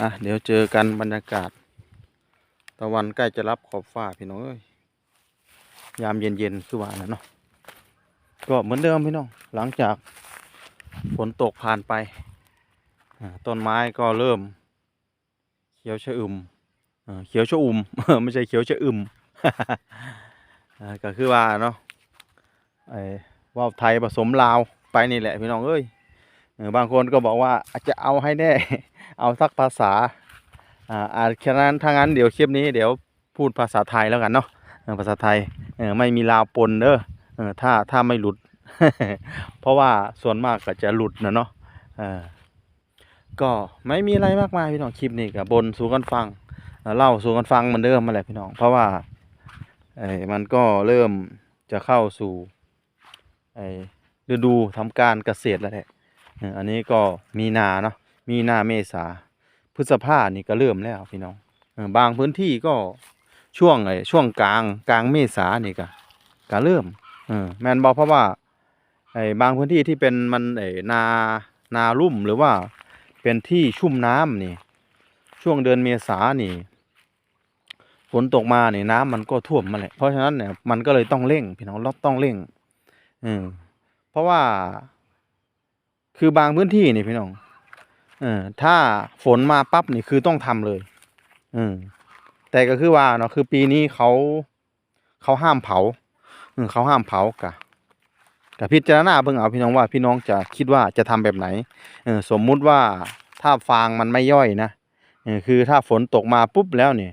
อะเดี๋ยวเจอกันบรรยากาศ ตะวันใกล้จะรับขอบฟ้าพี่น้องเอ้ยยามเย็นๆคือว่านะเนาะก็เหมือนเดิมพี่น้องหลังจากฝนตกผ่านไปต้นไม้ก็เริ่ม เขียวชะอึมเอ่อเขียวชะอุ่มไม่ใช่เขียวชะอึมอ่าก็คือว่าเนาะไอ้ว่าวไทยผสมลาวไปนี่แหละพี่น้องเอ้ย บางคนก็บอกว่าจะเอาให้แน่ เอาสักภาษาอ่าอาฉะนั้นถ้างั้นเดี๋ยวคลิปนี้เดี๋ยวพูดภาษาไทยแล้วกันเนาะภาษาไทยเออไม่มีลาวปนเด้อเออถ้าถ้าไม่หลุด เพราะว่าส่วนมากก็จะหลุดนะเนาะก็ไม่มีอะไรมากมายพี่น้องคลิปนี้กับบนสู่กันฟังเล่าสู่กันฟังเหมือนเดิมมาแหละพี่น้องเพราะว่าไอ้มันก็เริ่มจะเข้าสู่ไอ้ฤดูทำการเกษตรแล้วแหละ อันนี้ก็มีนาเนาะมีนาเมษาพฤษภานี่ก็เริ่มแล้วพี่น้องบางพื้นที่ก็ช่วงไอ้ช่วงกลางกลางเมษานี่ก็ก็เริ่มออแมนบอกเพราะว่าไอ้บางพื้นที่ที่เป็นมันไอ้นานาลุ่มหรือว่าเป็นที่ชุ่มน้ำนี่ ช่วงเดือนเมษานี่ฝนตกมาเนี่ยน้ำมันก็ท่วมมาแหละเพราะฉะนั้นเนี่ยมันก็เลยต้องเร่งพี่น้องเราต้องเร่งเออเพราะว่า คือบางพื้นที่นี่พี่น้องเออถ้าฝนมาปั๊บนี่คือต้องทำเลย อืมแต่ก็คือว่าเนาะคือปีนี้เขาเขาห้ามเผาเขาห้ามเผากะกะพิจารณาเบิ่งเอาพี่น้องว่าพี่น้องจะคิดว่าจะทำแบบไหนเออสมมุติว่าถ้าฟางมันไม่ย่อยนะเออคือถ้าฝนตกมาปุ๊บแล้วเนี่ย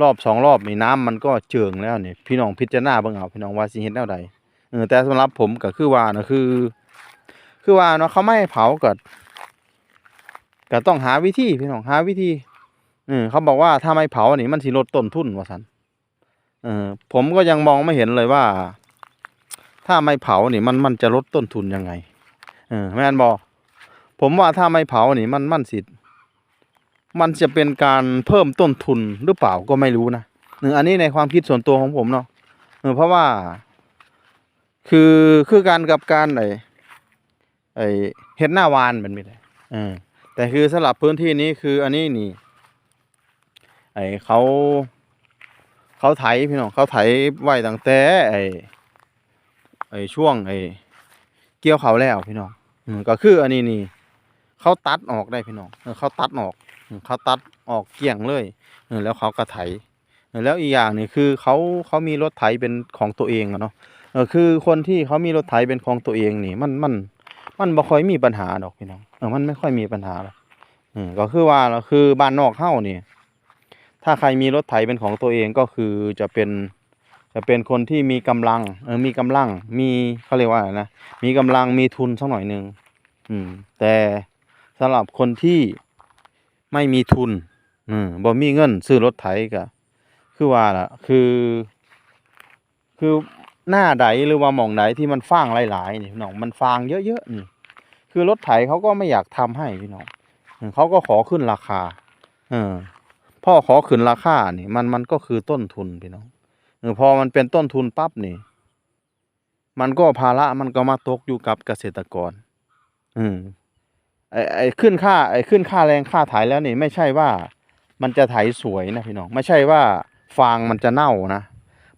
รอบสองรอบนี่น้ำมันก็เจิงแล้วเนี่ยพี่น้องพิจารณาเบิ่งเอาพี่น้องว่าสิเฮ็ดแนวใดเออแต่สำหรับผมก็คือว่านะคือ คือว่าเนาะเขาไม่เผาก็ก็ต้องหาวิธีพี่น้องหาวิธีเออเขาบอกว่าถ้าไม่เผานี่มันสิลดต้นทุนว่าสันเออผมก็ยังมองไม่เห็นเลยว่า ถ้าไม่เผานี่มันมันจะลดต้นทุนยังไง เออแม่นบอกผมว่าถ้าไม่เผานี่มันมันสิมันจะเป็นการเพิ่มต้นทุนหรือเปล่าก็ไม่รู้นะเอออันนี้ในความคิดส่วนตัวของผมเนาะเออเพราะว่า คือคือการกับการไอ ไอเฮ็ดหน้าวานมันไม่ได้เออแต่คือสำหรับพื้นที่นี้คืออันนี้นี่ ไอเขาเขาไถพี่น้องเขาไถไว้ตั้งแต่ไอไอช่วงไอเกี่ยวเขาวแล้วพี่น้องอืมก็คืออันนี้นี่เขาตัดออกได้พี่น้องเออเขาตัดออกอืมเขาตัดออกเกลี่ยงเลยเออแล้วเขาก็ไถเออแล้วอีกอย่างนี่คือเขาเขามีรถไถเป็นของตัวเองอะเนาะเออคือคนที่เขามีรถไถเป็นของตัวเองนี่มันมัน มันบ่ค่อยมีปัญหาดอกพี่น้องเออมันไม่ค่อยมีปัญหาหรอกอืมก็คือว่าเราคือบ้านนอกเฮ้านี่ ถ้าใครมีรถไถเป็นของตัวเองก็คือจะเป็น จะเป็นคนที่มีกำลัง เออมีกำลัง มีเขาเรียกว่าอะไรนะมีกำลังมีทุนสักหน่อยหนึ่งอืม แต่สำหรับคนที่ไม่มีทุน อืมบ่มีเงินซื้อรถไถก็คือว่าล่ะ คือ คือ หน้าใดหรือว่าหม่องใดที่มันฟางหลายๆนี่พี่น้องมันฟางเยอะๆนี่คือรถไถเขาก็ไม่อยากทำให้พี่น้องเขาก็ขอขึ้นราคา เออพ่อขอขึ้นราคานี่ มันมันก็คือต้นทุนพี่น้องเออพอมันเป็นต้นทุนปั๊บนี่ มันก็ภาระมันก็มาตกอยู่กับเกษตรกร อืมไอไอขึ้นค่าไอขึ้นค่าแรงค่าไถแล้วนี่ ไม่ใช่ว่ามันจะไถสวยนะพี่น้อง ไม่ใช่ว่าฟางมันจะเน่านะ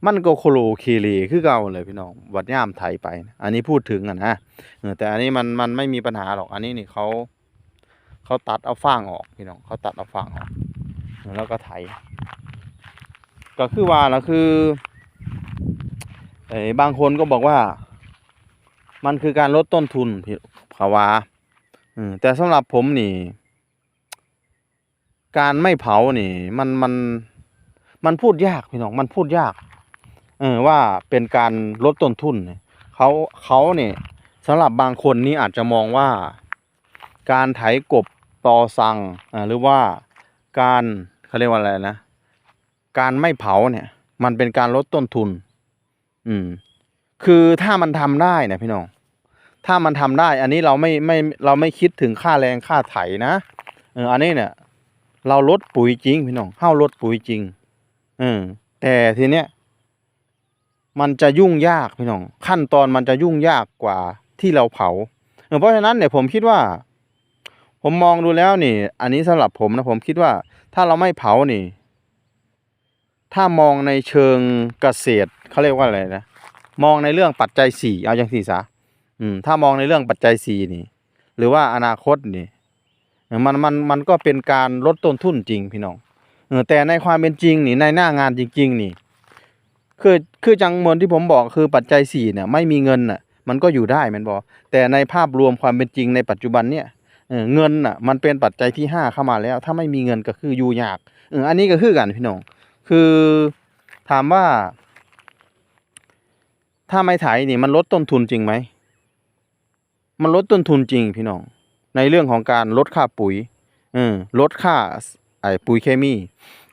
มันก็โคโลคีรีคือเก่าเลยพี่น้องวัดย่ามไถไป อันนี้พูดถึงอะนะแต่อันนี้มันมันไม่มีปัญหาหรอกอันนี้นี่เขาเขาตัดเอาฟางออกพี่น้องเขาตัดเอาฟางออกแล้วก็ไถ ก็คือว่าแล้วคือไอ้บางคนก็บอกว่า มันคือการลดต้นทุนพี่ภาวาเออแต่สำหรับผมนี่ การไม่เผานี่ มันมันมันพูดยากพี่น้องมันพูดยาก เออว่าเป็นการลดต้นทุนเขาเขาเนี่ยสำหรับบางคนนี่อาจจะมองว่าการไถกบตอสังอ่าหรือว่าการเขาเรียกว่าอะไรนะ การไม่เผาเนี่ย มันเป็นการลดต้นทุน อืม คือถ้ามันทำได้นะพี่น้อง ถ้ามันทำได้ อันนี้เราไม่ไม่เราไม่คิดถึงค่าแรงค่าไถนะเอออันนี้เนี่ย เราลดปุ๋ยจริงพี่น้องเฮ้าลดปุ๋ยจริงเออแต่ทีเนี้ย มันจะยุ่งยากพี่น้องขั้นตอนมันจะยุ่งยากกว่าที่เราเผาเออเพราะฉะนั้นเนี่ยผมคิดว่า ผมมองดูแล้วนี่ อันนี้สำหรับผมนะผมคิดว่า ถ้าเราไม่เผานี่ ถ้ามองในเชิงเกษตรเขาเรียกว่าอะไรนะมองในเรื่องปัจจัยสี่เอาอย่างสี่ซะอืม ถ้ามองในเรื่องปัจจัยสี่นี่ หรือว่าอนาคตนี่มันมันมันก็เป็นการลดต้นทุนจริงพี่น้องเออแต่ในความเป็นจริงนี่ในหน้างานจริง ๆ นี่ คือคือจังเหมือนที่ผมบอกคือปัจจัยสี่เนี่ยไม่มีเงินน่ะมันก็อยู่ได้แมันบอกแต่ในภาพรวมความเป็นจริงในปัจจุบันเนี่ยเเงินน่ะมันเป็นปัจจัยที่ห้าเข้ามาแล้ว ถ้าไม่มีเงินก็คืออยู่ยากเอออันนี้ก็คือกันพี่น้องคือถามว่า ถ้าไม่ไถนี่มันลดต้นทุนจริงไหมมันลดต้นทุนจริงพี่น้องในเรื่องของการลดค่าปุ๋ยเออลดค่า ไอ้ปุ๋ยเคมี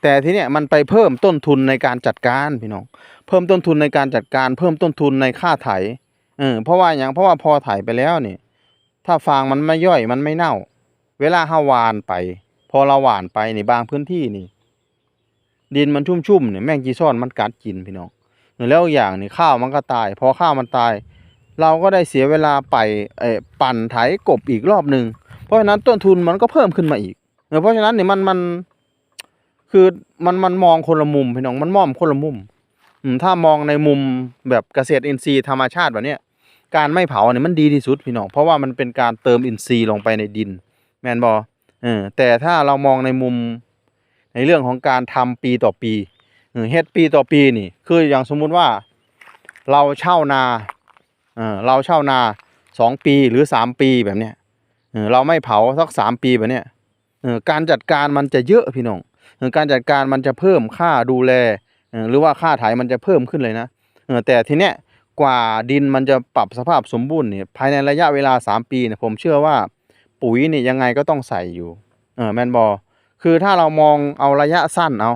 แต่ทีเนี้ยมันไปเพิ่มต้นทุนในการจัดการพี่น้องเพิ่มต้นทุนในการจัดการ เพิ่มต้นทุนในค่าไถเออเพราะว่าอย่างเพราะว่าพอไถไปแล้วนี่ถ้าฟางมันไม่ย่อยมันไม่เน่า เวลาห้าวานไป พอเราหวานไปนี่บางพื้นที่นี่ ดินมันชุ่มๆเนี่ยแมงจีซ่อนมันกัดกินพี่น้องแล้วอย่างนี่ข้าวมันก็ตาย พอข้าวมันตาย เราก็ได้เสียเวลาไปเออปั่นไถกบอีกรอบหนึ่งเพราะฉะนั้นต้นทุนมันก็เพิ่มขึ้นมาอีก เออเพราะฉะนั้นเนี่ยมันมันคือมันมันมองคนละมุมพี่น้องมันมองคนละมุมถ้ามองในมุมแบบเกษตรอินทรีย์ธรรมชาติแบบเนี้ยการไม่เผาเนี่ยมันดีที่สุดพี่น้องเพราะว่ามันเป็นการเติมอินทรีย์ลงไปในดิน แมนบอเออแต่ถ้าเรามองในมุมในเรื่องของการทำปีต่อปีเฮ็ดปีต่อปีนี่ คืออย่างสมมุติว่าเราเช่านาเออเราเช่านาสองปีหรือสามปีแบบเนี้ยเออเราไม่เผาสักสามปีแบบเนี้ย การจัดการมันจะเยอะพี่น้องการจัดการมันจะเพิ่มค่าดูแลหรือว่าค่าไถมันจะเพิ่มขึ้นเลยนะแต่ทีเนี้ยกว่าดินมันจะปรับสภาพสมบูรณ์เนี่ยภายในระยะเวลาสามปีเนี่ยผมเชื่อว่าปุ๋ยเนี่ยยังไงก็ต้องใส่อยู่เออแมนบอคือถ้าเรามองเอาระยะสั้นเอา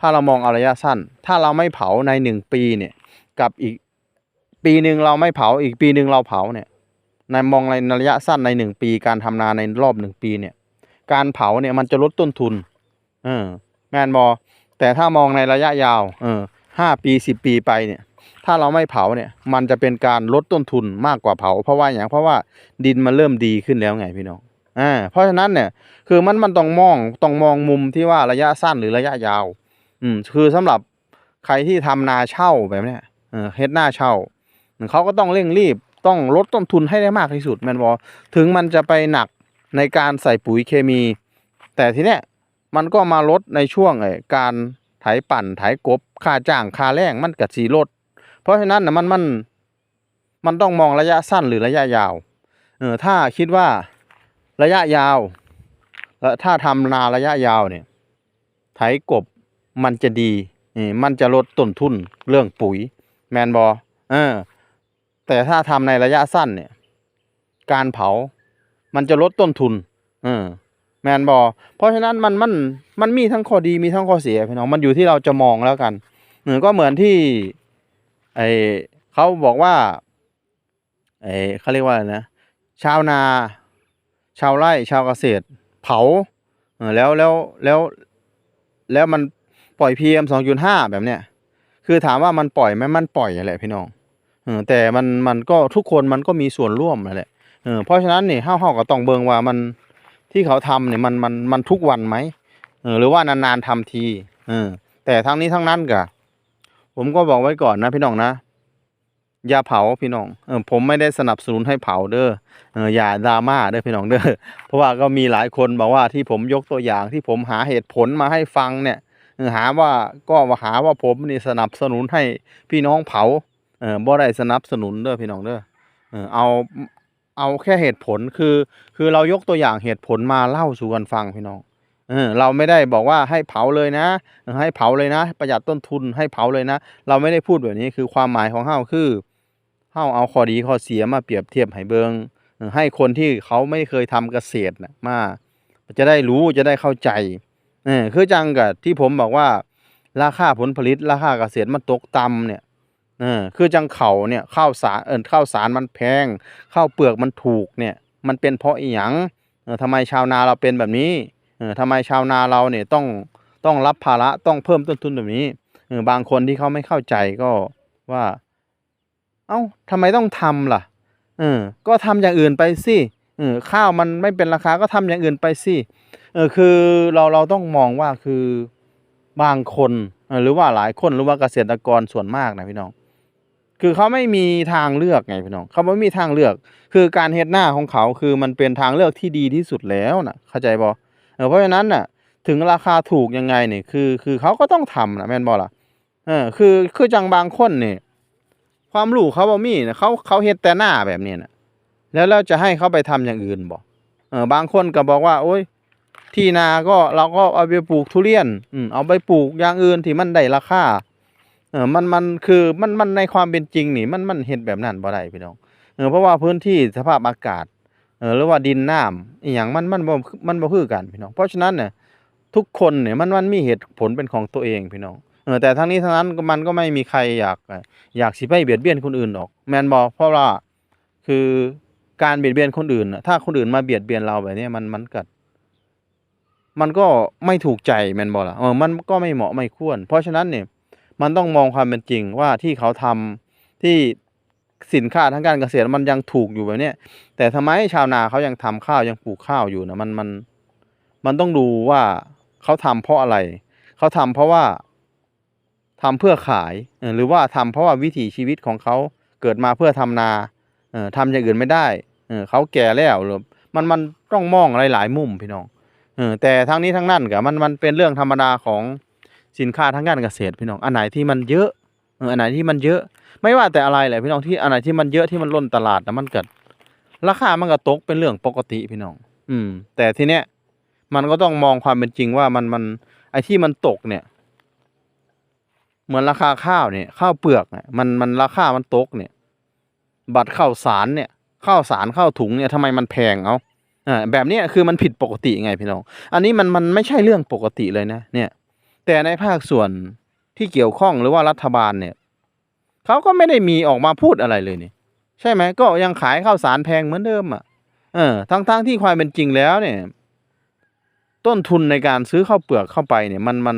ถ้าเรามองเอาระยะสั้น ถ้าเราไม่เผาในหนึ่งปีเนี่ยกับอีกปีหนึ่งเราไม่เผาอีกปีหนึ่งเราเผาเนี่ยในมองในระยะสั้นในหนึ่งปีการทำนาในรอบหนึ่งปีเนี่ย การเผาเนี่ยมันจะลดต้นทุน เออแมนบอแต่ถ้ามองในระยะยาว เออห้าปีสิบปีไปเนี่ย ถ้าเราไม่เผาเนี่ย มันจะเป็นการลดต้นทุนมากกว่าเผา เพราะว่าอย่างเพราะว่าดินมันเริ่มดีขึ้นแล้วไงพี่น้องอ่าเพราะฉะนั้นเนี่ย คือมันมันต้องมองต้องมองมุมที่ว่าระยะสั้นหรือระยะยาว อืมคือสำหรับใครที่ทำนาเช่าแบบเนี้ยเออเฮ็ดหน้าเช่าเขาก็ต้องเร่งรีบต้องลดต้นทุนให้ได้มากที่สุดแมนบอถึงมันจะไปหนัก ในการใส่ปุ๋ยเคมี แต่ทีเนี้ยมันก็มาลดในช่วงไอ้การไถปั่นไถกบค่าจ้างค่าแรงมันก็สิลด เพราะฉะนั้นนะมันมันมันต้องมองระยะสั้นหรือระยะยาวเออถ้าคิดว่าระยะยาวแล้วถ้าทำนาระยะยาวเนี่ยไถกบมันจะดีเออมันจะลดต้นทุนเรื่องปุ๋ยแมนบอเออแต่ถ้าทำในระยะสั้นเนี่ย การเผา มันจะลดต้นทุนเออแมนบอเพราะฉะนั้นมันมันมันมีทั้งข้อดีมีทั้งข้อเสียพี่น้องมันอยู่ที่เราจะมองแล้วกันเหมือก็เหมือนที่ไอเขาบอกว่าไอเขาเรียกว่าอะไรนะ ชาวนา ชาวไร่ชาวเกษตร เผาเออแล้วแล้วแล้วแล้วมันปล่อยพีเอ็มสองจุดห้าแบบเนี้ยคือถามว่ามันปล่อยไหมมันปล่อยแหละพี่น้องเออแต่มันมันก็ทุกคนมันก็มีส่วนร่วมแหละ เออเพราะฉะนั้นนี่เฮาเฮาก็ต้องเบิ่งว่ามันที่เขาทำเนี่ยมันมันมันทุกวันไหมเออหรือว่านานๆทำทีเออแต่ทั้งนี้ทั้งนั้นกะผมก็บอกไว้ก่อนนะพี่น้องนะอย่าเผาพี่น้องเออผมไม่ได้สนับสนุนให้เผาเด้อเอออย่าดราม่าเด้อพี่น้องเด้อเพราะว่าก็มีหลายคนบอกว่าที่ผมยกตัวอย่างที่ผมหาเหตุผลมาให้ฟังเนี่ยหาว่าก็ว่าหาว่าผมนี่สนับสนุนให้พี่น้องเผาเออบ่ได้สนับสนุนเด้อพี่น้องเด้อเออเอา เอาแค่เหตุผลคือ คือเรายกตัวอย่างเหตุผลมาเล่าสู่กันฟังพี่น้องเออเราไม่ได้บอกว่าให้เผาเลยนะ ให้เผาเลยนะ ประหยัดต้นทุนให้เผาเลยนะ เราไม่ได้พูดแบบนี้คือความหมายของเฮาคือเฮาเอาข้อดีข้อเสียมาเปรียบเทียบให้เบิงให้คนที่เขาไม่เคยทำเกษตรนะมาจะได้รู้จะได้เข้าใจเออคือจังกับที่ผมบอกว่าราคาผลผลิตราคาเกษตรมันตกต่ำเนี่ย ออคือจังเขาเนี่ยข้าวสารเออข้าวสารมันแพงข้าวเปลือกมันถูกเนี่ยมันเป็นเพราะอีหยังเออทำไมชาวนาเราเป็นแบบนี้เออทำไมชาวนาเราเนี่ยต้องต้องรับภาระต้องเพิ่มต้นทุนแบบนี้เออบางคนที่เขาไม่เข้าใจก็ว่า เอ้าทำไมต้องทำล่ะเออก็ทำอย่างอื่นไปสิเออข้าวมันไม่เป็นราคาก็ทำอย่างอื่นไปสิเออคือเราเราต้องมองว่าคือบางคนหรือว่าหลายคนหรือว่าเกษตรกรส่วนมากนะพี่น้อง คือเขาไม่มีทางเลือกไงพี่น้องเขาไม่มีทางเลือก คือการเฮ็ดหน้าของเขาคือมันเป็นทางเลือกที่ดีที่สุดแล้วนะเข้าใจบ่เออเพราะฉะนั้นน่ะ ถึงราคาถูกยังไงเนี่ยคือคือเขาก็ต้องทำนะแม่นบ่ล่ะเออคือคือจังบางคนเนี่ยความรู้เขาบ่มีนะเขาเขาเฮ็ดแต่หน้าแบบนี้นะแล้วเราจะให้เขาไปทำอย่างอื่นบ่เออบางคนก็บอกว่าโอ้ยที่นาก็เราก็เอาไปปลูกทุเรียนอืมเอาไปปลูกอย่างอื่นที่มันได้ราคา เออมันมันคือมันมันในความเป็นจริงนี่มันมันเฮ็ดแบบนั้นบ่ได้พี่น้องเออเพราะว่าพื้นที่สภาพอากาศเออหรือว่าดินน้ำอีหยังมันมันบ่มันบ่คือกันพี่น้อง เพราะฉะนั้นเนี่ยทุกคนเนี่ยมันมันมีเหตุผลเป็นของตัวเองพี่น้องเออแต่ทั้งนี้ทั้งนั้นมันก็ไม่มีใครอยากอยากสิไปเบียดเบียนคนอื่นหรอก แมนบ่เพราะว่าคือการเบียดเบียนคนอื่นน่ะถ้าคนอื่นมาเบียดเบียนเราแบบนี้มันมันก็มันก็ไม่ถูกใจแมนบ่ล่ะเออมันก็ไม่เหมาะไม่ควร เพราะฉะนั้นเนี่ย มันต้องมองความเป็นจริงว่าที่เขาทำที่สินค้าทางการเกษตรมันยังถูกอยู่แบบเนี้ยแต่ทำไมชาวนาเขายังทำข้าวยังปลูกข้าวอยู่นะมันมันมันต้องดูว่าเขาทำเพราะอะไร เขาทำเพราะว่าทำเพื่อขายหรือว่าทำเพราะว่าวิถีชีวิตของเขาเกิดมาเพื่อทำนาทำอย่างอื่นไม่ได้เขาแก่แล้วหรือมันมันต้องมองหลายๆมุมพี่น้องแต่ทั้งนี้ทั้งนั้นก็มันมันเป็นเรื่องธรรมดาของ สินค้าทางการเกษตรพี่น้องอันไหนที่มันเยอะอันไหนที่มันเยอะ ไม่ว่าแต่อะไรแหละพี่น้องที่อันไหนที่มันเยอะที่มันล้นตลาดนะมันเกิดราคามันก็ตกเป็นเรื่องปกติพี่น้อง อืม แต่ทีเนี้ยมันก็ต้องมองความเป็นจริงว่ามันมันไอ้ที่มันตกเนี่ย เหมือนราคาข้าวเนี่ยข้าวเปลือกเนี่ยมันมันราคามันตกเนี่ย บัตรข้าวสารเนี่ยข้าวสารข้าวถุงเนี่ยทำไมมันแพงเอาอ่าแบบเนี้ยคือมันผิดปกติไงพี่น้อง อันนี้มันมันไม่ใช่เรื่องปกติเลยนะเนี่ย แต่ในภาคส่วนที่เกี่ยวข้องหรือว่ารัฐบาลเนี่ยเขาก็ไม่ได้มีออกมาพูดอะไรเลยนี่ ใช่ไหมก็ยังขายข้าวสารแพงเหมือนเดิมอะเออทั้งๆทที่ความเป็นจริงแล้วเนี่ย ต้นทุนในการซื้อข้าวเปลือกเข้าไปเนี่ย มันมัน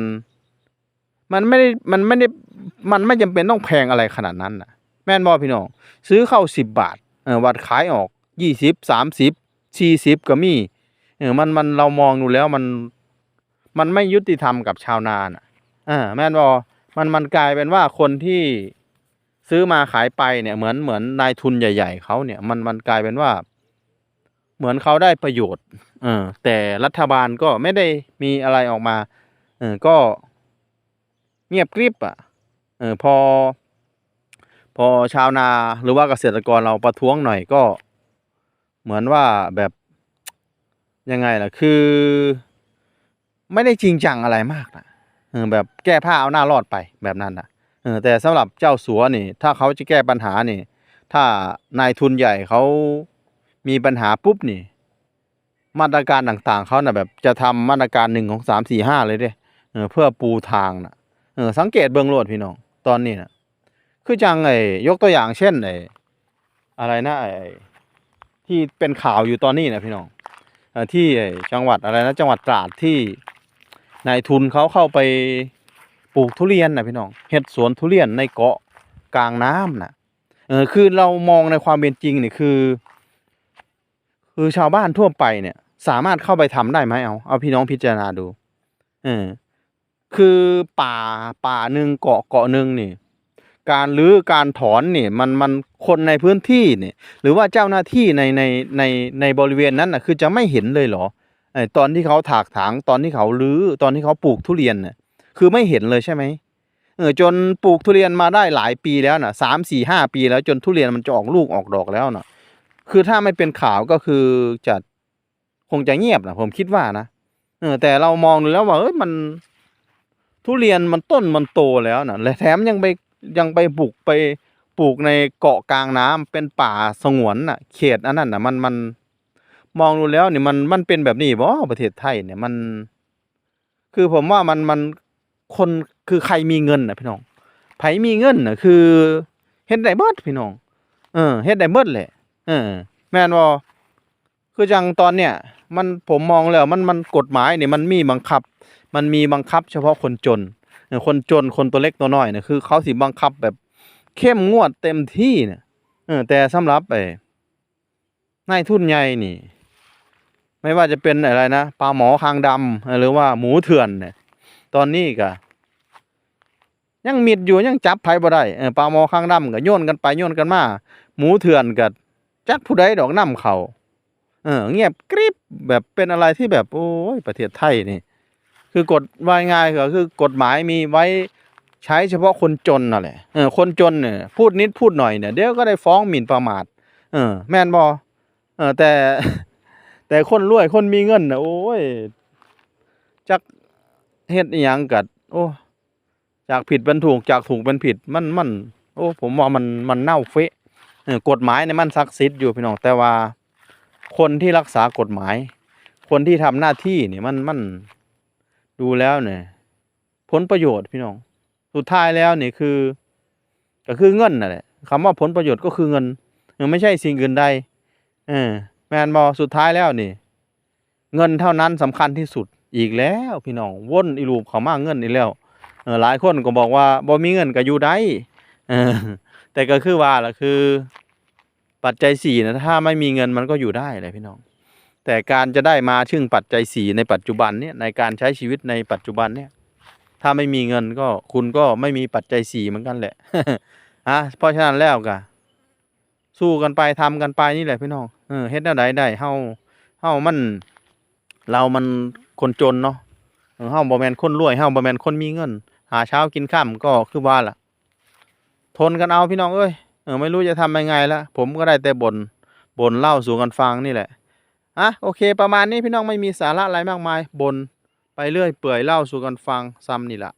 มันไม่ได้มันไม่ได้มันไม่จำเป็นต้องแพงอะไรขนาดนั้นนะแม่นบอพี่น้องซื้อข้าวสิบบาทเออวัดขายออกยี่สิบสามสิบสี่สิบก็มีเออมันมันเรามองดูแล้วมัน มันไม่ยุติธรรมกับชาวนาน่ะอ่าแม่นบอมันมันกลายเป็นว่าคนที่ซื้อมาขายไปเนี่ยเหมือนเหมือนนายทุนใหญ่ ๆเขาเนี่ยมันมันกลายเป็นว่า เหมือนเขาได้ประโยชน์เออแต่รัฐบาลก็ไม่ได้มีอะไรออกมาเออก็เงียบกริบอะเออพอ พอชาวนาหรือว่าเกษตรกรเราประท้วงหน่อยก็ เหมือนว่าแบบยังไงล่ะ คือ ไม่ได้จริงจังอะไรมากนะเออแบบแก้ผ้าเอาหน้ารอดไปแบบนั้นนะเออแต่สำหรับเจ้าสัวนี่ ถ้าเขาจะแก้ปัญหานี่ ถ้านายทุนใหญ่เขามีปัญหาปุ๊บนี่ มาตรการต่างๆเขาน่ะแบบจะทำมาตรการหนึ่งของสามสี่ห้าเลยเด้เออเพื่อปูทางนะเออสังเกตเบื้องโลดพี่น้องตอนนี้นะคือจังไอ้ยกตัวอย่างเช่นไอ้อะไรนะไอ้ที่เป็นข่าวอยู่ตอนนี้นะพี่น้องที่ไอจังหวัดอะไรนะจังหวัดตราดที่ นายทุนเขาเข้าไปปลูกทุเรียนนะพี่น้องเฮ็ดสวนทุเรียนในเกาะกลางน้ำน่ะเออคือเรามองในความเป็นจริงเนี่ยคือ คือชาวบ้านทั่วไปเนี่ย สามารถเข้าไปทำได้ไหมเอาเอาพี่น้องพิจารณาดูเออคือป่าป่าหนึ่งเกาะเกาะหนึ่งนี่ การรื้อการถอนนี่มันมันคนในพื้นที่เนี่ย หรือว่าเจ้าหน้าที่ในในในในบริเวณนั้นน่ะคือจะไม่เห็นเลยเหรอ ตอนที่เขาถากถางตอนที่เขารื้อตอนที่เขาปลูกทุเรียนน่ะคือไม่เห็นเลยใช่ไหมเออจนปลูกทุเรียนมาได้หลายปีแล้วน่ะสามสี่ห้าปีแล้วจนทุเรียนมันจะออกลูกออกดอกแล้วน่ะ คือถ้าไม่เป็นข่าวก็คือจะคงจะเงียบนะผมคิดว่านะเออแต่เรามองดูแล้วว่าเอ้ยมันทุเรียนมันต้นมันโตแล้วน่ะและแถมยังไปยังไปปลูกไปปลูกในเกาะกลางน้ำเป็นป่าสงวนน่ะ เขตอันนั้นน่ะมันมัน มองดูแล้วเนี่ยมันมันเป็นแบบนี้บ่ประเทศไทยเนี่ยมัน คือผมว่ามันมันคนคือใครมีเงินนะพี่น้องไผมีเงินนะคือเฮ็ดได้เบิดพี่น้อง เออเฮ็ดได้เบิดแหละเออ แม่นบ่คือจังตอนเนี้ยมันผมมองแล้วมันมันกฎหมายเนี่ยมันมีบังคับ มันมีบังคับ เฉพาะคนจนเออคนจนคนตัวเล็กตัวน้อยเนี่ยคือเขาสิบังคับแบบเข้มงวดเต็มที่เนี่ยเออแต่สำหรับไอ้นายทุนใหญ่นี่ ไม่ว่าจะเป็นอะไรนะปลาหมอคางดำหรือว่าหมูเถื่อนเนี่ย ตอนนี้ก็ยังมิดอยู่ยังจับไผบ่ได้ปลาหมอคางดำก็โยนกันไปโยนกันมาหมูเถื่อนก็จักผู้ใดดอกนํเขาเออเงียบกริบแบบเป็นอะไรที่แบบโอ้ยประเทศไทยนี่ คือกฎว่าง่ายๆก็คือกฎหมายมีไว้ใช้เฉพาะคนจนน่ะแหละเออคนจนเนี่ยพูดนิดพูดหน่อยเนี่ยเดี๋ยวก็ได้ฟ้องหมิ่นประมาท เออ แม่นบ่เออแต่ แต่คนรวยคนมีเงินนะโอ้ยจักเฮ็ดอีหยังกัด โอ้ จากผิดเป็นถูกจากถูกเป็นผิดมันมันโอ้ ผมว่ามันมันเน่าเฟะกฎหมายเนี่ยมันศักดิ์สิทธิ์อยู่พี่น้องแต่ว่า คนที่รักษากฎหมาย คนที่ทำหน้าที่เนี่ยมันมันดูแล้วเนี่ยผลประโยชน์พี่น้อง สุดท้ายแล้วนี่คือ ก็คือเงินนั่นแหละคำว่าผลประโยชน์ก็คือเงินไม่ใช่สิ่งอื่นใดเออ แมนบอสุดท้ายแล้วนี่ เงินเท่านั้นสำคัญที่สุดอีกแล้วพี่น้องว่นอีลูปเขามากเงินอีกแล้วหลายคนก็บอกว่าบ่มีเงินก็อยู่ได้แต่ก็คือว่าล่ะคือ ปัจจัยสี่นะถ้าไม่มีเงินมันก็อยู่ได้เลยพี่น้อง แต่การจะได้มาชึ่งปัจจัยสี่ในปัจจุบันเนี่ยในการใช้ชีวิตในปัจจุบันเนี่ย ถ้าไม่มีเงินก็คุณก็ไม่มีปัจจัยสี่เหมือนกันแหละฮะเพราะฉะนั้นแล้วก็สู้กันไปทำกันไปนี่แหละพี่น้อง เออเฮ็ดแนวใดได้เฮาเฮามันเรามันคนจนเนาะเฮาบ่แม่นคนรวยเฮาบ่แม่นคนมีเงิน หาเช้ากินค่ำก็คือว่าล่ะ ทนกันเอาพี่น้องเอ้ยเออไม่รู้จะทำยังไงละผมก็ได้แต่บ่นบ่นเล่าสู่กันฟังนี่แหละอะโอเค ประมาณนี้พี่น้องไม่มีสาระอะไรมากมายบ่นไปเรื่อยเปื่อยเล่าสู่กันฟังซ้ำนี่แหละ